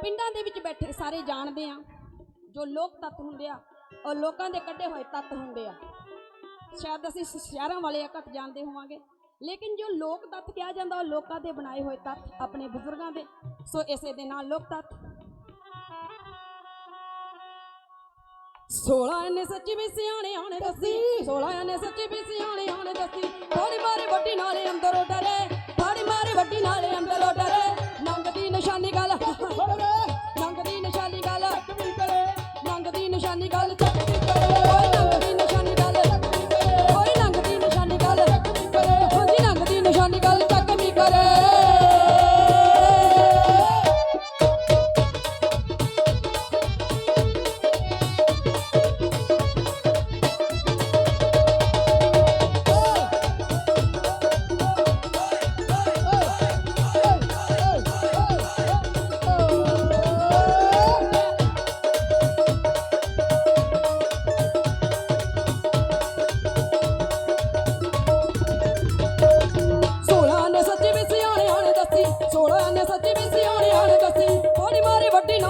ਪਿੰਡਾਂ ਦੇ ਵਿੱਚ ਬੈਠੇ ਸਾਰੇ ਜਾਣਦੇ ਆ ਜੋ ਲੋਕ ਤੱਤ ਹੁੰਦੇ ਆ ਉਹ ਲੋਕਾਂ ਦੇ ਕੱਢੇ ਹੋਏ ਤੱਤ ਹੁੰਦੇ ਆ। ਸ਼ਾਇਦ ਅਸੀਂ ਸ਼ਹਿਰਾਂ ਵਾਲੇ ਘੱਟ ਜਾਣਦੇ ਹੋਵਾਂਗੇ। ਲੇਕਿਨ ਜੋ ਲੋਕ ਤੱਤ ਕਿਹਾ ਜਾਂਦਾ, ਉਹ ਲੋਕਾਂ ਦੇ ਬਣਾਏ ਹੋਏ ਤੱਤ, ਆਪਣੇ ਬਜ਼ੁਰਗਾਂ ਦੇ। ਸੋ ਇਸੇ ਦੇ ਨਾਲ ਲੋਕ ਤੱਤ। 16 ਨੇ ਸੱਚੀ ਵੀ ਸਿਆਣੇ ਆਣੇ ਦੱਸੀ 16 ਨੇ ਸੱਚੀ ਵੀ ਸਿਆਣੇ ਆਣੇ ਦੱਸੀ। ਥੋੜੀ ਮਾਰੇ ਵੱਡੀ ਨਾਲੇ ਅੰਦਰੋਂ ਨੰਗ ਦੀ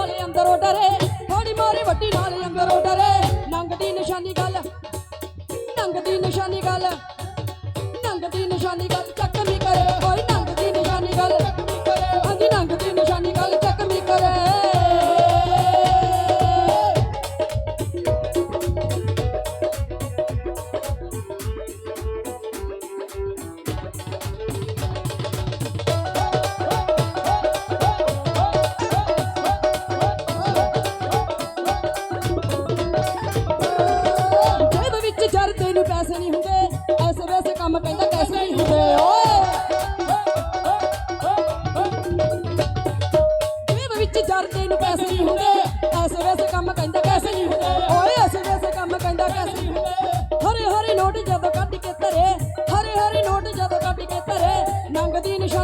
ਨਾਲੇ ਅੰਦਰੋਂ ਡਰੇ। ਥੋੜੀ ਮਾਰੀ ਵੱਡੀ ਨਾਲੇ ਅੰਦਰੋਂ ਡਰੇ। ਨੰਗ ਦੀ ਨਿਸ਼ਾਨੀ ਗੱਲ ਨੰਗ ਦੀ ਨਿਸ਼ਾਨੀ ਗੱਲ ਨੰਗ ਦੀ ਨਿਸ਼ਾਨੀ ਗੱਲ।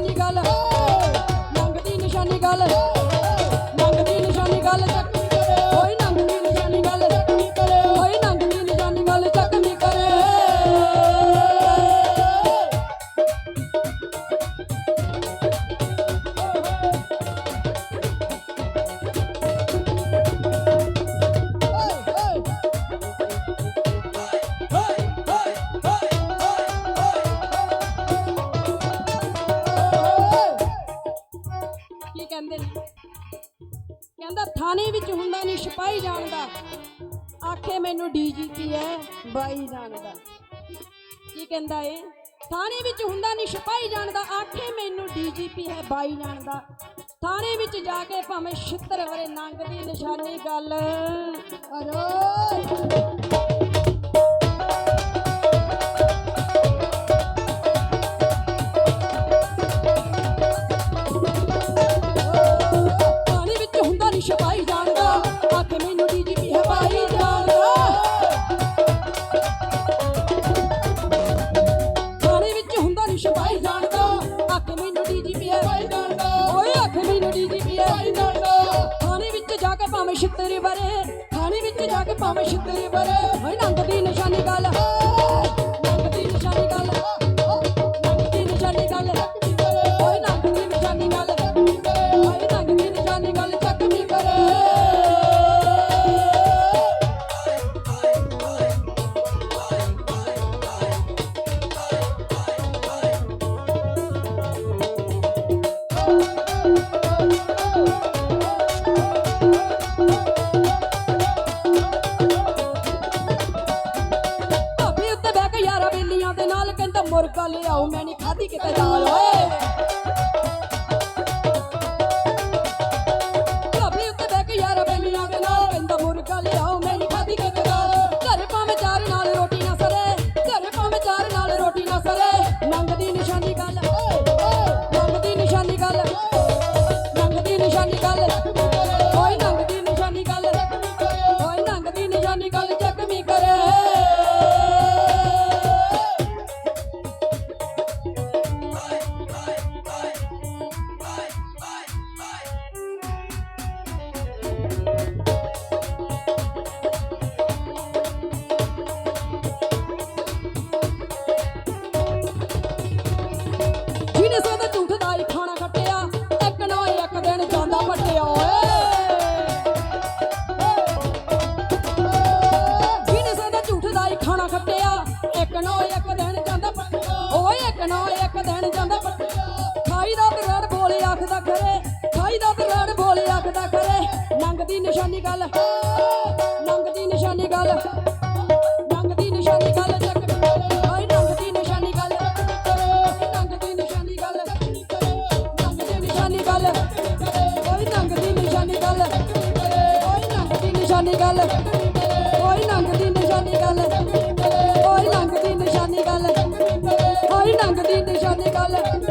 ਨਿਸ਼ਾਨੀ ਗੱਲ। ਮੰਗਦੀ ਨਿਸ਼ਾਨੀ ਗੱਲ। ਕਹਿੰਦੇ ਨੇ। ਕਹਿੰਦਾ ਥਾਣੇ ਵਿੱਚ ਹੁੰਦਾ ਨਹੀਂ ਸਿਪਾਹੀ ਜਾਣਦਾ। ਆਖੇ ਮੈਨੂੰ ਡੀਜੀਪੀ ਹੈ? ਬਾਈ ਜਾਣਦਾ। ਕੀ ਕਹਿੰਦਾ ਏ? ਥਾਣੇ ਵਿੱਚ ਹੁੰਦਾ ਨਹੀਂ ਸਿਪਾਹੀ ਜਾਣਦਾ। ਆਖੇ ਮੈਨੂੰ ਡੀਜੀਪੀ ਹੈ, ਬਾਈ ਜਾਣਦਾ। ਥਾਣੇ ਵਿੱਚ ਜਾ ਕੇ ਭਾਵੇਂ ਛਿੱਤਰ ਵਰੇ ਨੰਗ ਦੀ ਨਿਸ਼ਾਨੀ ਗੱਲ। ਅਰੋ ਨਹੀਂ ਸਿਪਾਹੀ ਜਾਣਦਾ ਆਖੇ ਮੈਨੂੰ ਡੀਜੀਪੀ ਹੈ ਬਾਈ ਜਾਣਦਾ ਥਾਣੇ ਵਿੱਚ ਹੁੰਦਾ ਨਹੀਂ ਛਪਾਈ ਜਾਣਦਾ ਆਖੇ ਮੈਨੂੰ ਡੀਜੀਪੀ ਹੈ ਬਾਈ ਜਾਣਦਾ ਓਏ ਆਖੇ ਮੈਨੂੰ ਡੀਜੀਪੀ ਹੈ ਬਾਈ ਜਾਣਦਾ ਥਾਣੇ ਵਿੱਚ ਜਾ ਕੇ ਭਾਵੇਂ ਛਿੱਤਰੀ ਵਰੇ ਥਾਣੇ ਵਿੱਚ ਜਾ ਕੇ ਭਾਵੇਂ ਛਿੱਤਰੀ ਵਰੇ। ਓਏ ਨੰਗ ਦੀ ਨਿਸ਼ਾਨੀ ਗੱਲ। kita down. Hey! ਨੰਗਦੀ ਨਿਸ਼ਾਨੀ ਗੱਲ ਨੰਗਦੀ ਨਿਸ਼ਾਨੀ ਨੰਗਦੀ ਨਿਸ਼ਾਨੀ ਗੱਲ ਚੱਕ ਓਏ ਨਿਸ਼ਾਨੀ ਗੱਲ ਨੰਗਦੀ ਨਿਸ਼ਾਨੀ ਗੱਲ ਓਏ ਨੰਗਦੀ ਨਿਸ਼ਾਨੀ ਨਿਸ਼ਾਨੀ ਗੱਲ ਓਏ ਨੰਗਦੀ ਨਿਸ਼ਾਨੀ ਗੱਲ